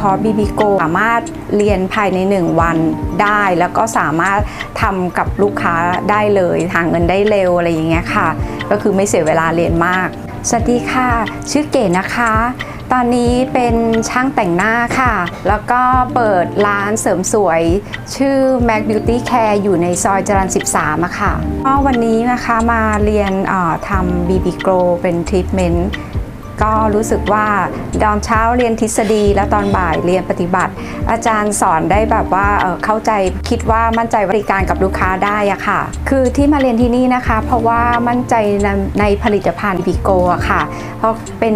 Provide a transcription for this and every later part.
คอร์ส BBGO สามารถเรียนภายใน 1 วันได้ แล้วก็สามารถทำกับลูกค้าได้เลยหาเงินได้เร็วอะไรอย่างเงี้ยค่ะ ก็คือไม่เสียเวลาเรียนมาก สวัสดีค่ะ ชื่อเก๋นะคะ ตอนนี้เป็นช่างแต่งหน้าค่ะ แล้วก็เปิดร้านเสริมสวย ชื่อ Mac Beauty Care อยู่ในซอยจรัญ13อะค่ะก็วันนี้นะคะมาเรียนทำ BB Glow เป็นทรีทเมนต์ ก็รู้สึกว่าตอนเช้าเรียนทฤษฎี แล้วตอนบ่ายเรียนปฏิบัติ อาจารย์สอนได้แบบว่าเข้าใจคิดว่ามั่นใจบริการกับลูกค้าได้อะค่ะ คือที่มาเรียนที่นี่นะคะ เพราะว่ามั่นใจในในผลิตภัณฑ์บิโกะค่ะ เพราะเป็น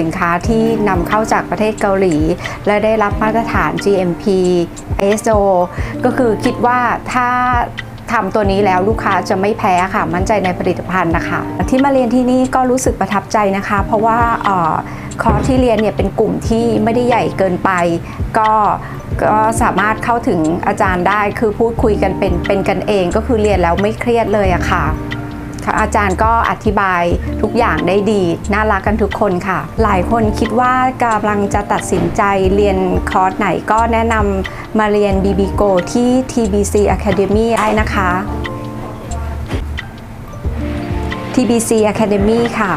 สินค้าที่นำเข้าจากประเทศเกาหลี และได้รับมาตรฐาน GMP ISO ก็คือคิดว่าถ้า ทำตัวนี้แล้วลูกค้าจะไม่แพ้ค่ะ มั่นใจในผลิตภัณฑ์นะคะ ที่มาเรียนที่นี่ก็รู้สึกประทับใจนะคะ เพราะว่าออคอร์สที่เรียนเนี่ยเป็นกลุ่มที่ไม่ได้ใหญ่เกินไป ก็ก็สามารถเข้าถึงอาจารย์ได้คือพูดคุยกันเป็นเป็นกันเอง ก็คือเรียนแล้วไม่เครียดเลยอะค่ะ อาจารย์ก็อธิบายทุกอย่างได้ดี น่ารักกันทุกคนค่ะ หลายคนคิดว่ากำลังจะตัดสินใจเรียนคอร์สไหนก็แนะนำมาเรียน BBGO ที่ TBC Academy ได้นะคะ TBC Academy ค่ะ